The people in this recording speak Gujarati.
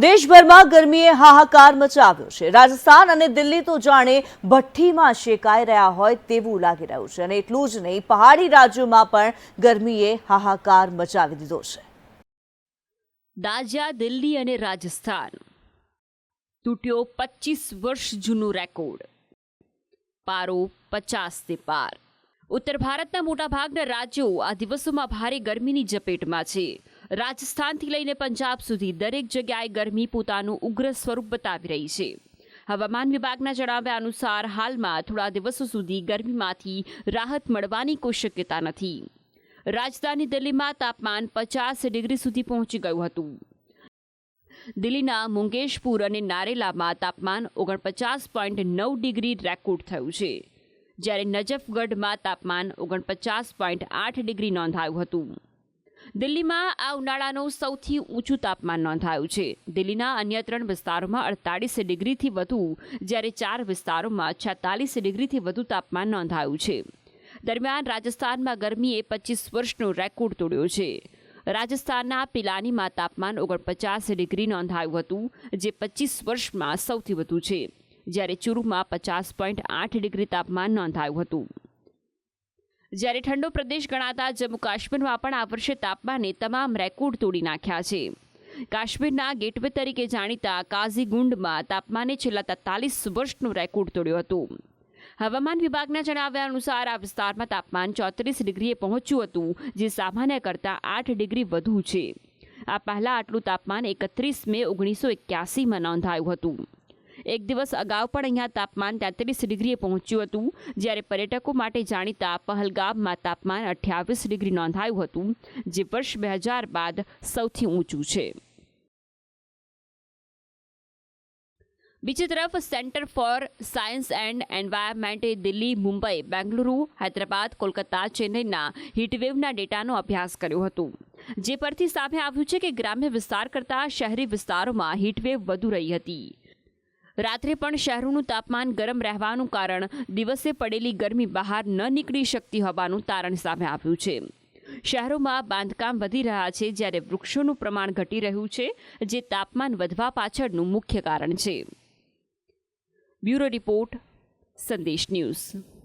દેશભરમાં ગરમીએ હાહાકાર મચાવ્યો છે. રાજસ્થાન અને દિલ્હી તો જાણે ભઠ્ઠીમાં શેકાઈ રહ્યા હોય તેવું લાગી રહ્યું છે અને એટલું જ નહીં, પહાડી રાજ્યોમાં પણ ગરમીએ હાહાકાર મચાવી દીધો છે. દાજા દિલ્હી અને રાજસ્થાન. તૂટ્યો પચીસ વર્ષ જૂનો રેકોર્ડ. પારો પચાસથી પાર. ઉત્તર ભારતના મોટાભાગના રાજ્યો આ દિવસોમાં ભારે ગરમીની ઝપેટમાં છે. રાજસ્થાનથી લઈને પંજાબ સુધી દરેક જગ્યાએ ગરમી પોતાનું ઉગ્ર સ્વરૂપ બતાવી રહી છે. હવામાન વિભાગના જણાવ્યા અનુસાર હાલમાં થોડા દિવસો સુધી ગરમીમાંથી રાહત મળવાની કોઈ શક્યતા નથી. રાજધાની દિલ્હીમાં તાપમાન પચાસ ડિગ્રી સુધી પહોંચી ગયું હતું. દિલ્હીના મુંગેશપુર અને નારેલામાં તાપમાન ઓગણપચાસ પોઈન્ટ નવ ડિગ્રી રેકોર્ડ થયું છે, જ્યારે નજફગઢમાં તાપમાન ઓગણપચાસ પોઈન્ટ આઠ ડિગ્રી નોંધાયું હતું. દિલ્હીમાં આ ઉનાળાનું સૌથી ઊંચું તાપમાન નોંધાયું છે. દિલ્હીના અન્ય ત્રણ વિસ્તારોમાં અડતાલીસ ડિગ્રીથી વધુ, જ્યારે ચાર વિસ્તારોમાં છેતાલીસ ડિગ્રીથી વધુ તાપમાન નોંધાયું છે. દરમિયાન રાજસ્થાનમાં ગરમીએ પચીસ વર્ષનો રેકોર્ડ તોડ્યો છે. રાજસ્થાનના પિલાનીમાં તાપમાન ઓગણપચાસ ડિગ્રી નોંધાયું હતું, જે પચીસ વર્ષમાં સૌથી વધુ છે, જ્યારે ચુરુમાં પચાસ પોઈન્ટ આઠ ડિગ્રી તાપમાન નોંધાયું હતું. જ્યારે ઠંડો પ્રદેશ ગણાતા જમ્મુ કાશ્મીરમાં પણ આ વર્ષે તાપમાને તમામ રેકોર્ડ તોડી નાખ્યા છે. કાશ્મીરના ગેટવે તરીકે જાણીતા કાઝીગુંડમાં તાપમાને છેલ્લા તેતાલીસ વર્ષનો રેકોર્ડ તોડ્યો હતો. હવામાન વિભાગના જણાવ્યા અનુસાર આ વિસ્તારમાં તાપમાન ચોત્રીસ ડિગ્રીએ પહોંચ્યું હતું, જે સામાન્ય કરતાં આઠ ડિગ્રી વધુ છે. આ પહેલાં આટલું તાપમાન એકત્રીસ મે ઓગણીસો એક્યાસીમાં નોંધાયું હતું. એક દિવસ અગાઉ પણ અહીંયા તાપમાન તેત્રીસ ડિગ્રીએ પહોંચ્યું હતું. જ્યારે પર્યટકો માટે જાણીતા પહલગામમાં તાપમાન અઠ્યાવીસ ડિગ્રી નોંધાયું હતું, જે વર્ષ બે હજાર બાદ સૌથી ઊંચું છે. બીજી તરફ સેન્ટર ફોર સાયન્સ એન્ડ એન્વાયરમેન્ટે દિલ્હી, મુંબઈ, બેંગલુરુ, હૈદરાબાદ, કોલકાતા, ચેન્નઈના હીટવેવના ડેટાનો અભ્યાસ કર્યો હતો. જે પરથી સામે આવ્યું છે કે ગ્રામ્ય વિસ્તાર કરતાં શહેરી વિસ્તારોમાં હીટવેવ વધુ રહી હતી. રાત્રે પણ શહેરોનું તાપમાન ગરમ રહેવાનું કારણ દિવસે પડેલી ગરમી બહાર ન નીકળી શકતી હોવાનું તારણ સામે આવ્યું છે. શહેરોમાં બાંધકામ વધી રહ્યા છે જ્યારે વૃક્ષોનું પ્રમાણ ઘટી રહ્યું છે, જે તાપમાન વધવા પાછળનું મુખ્ય કારણ છે. Bureau report, Sandesh news.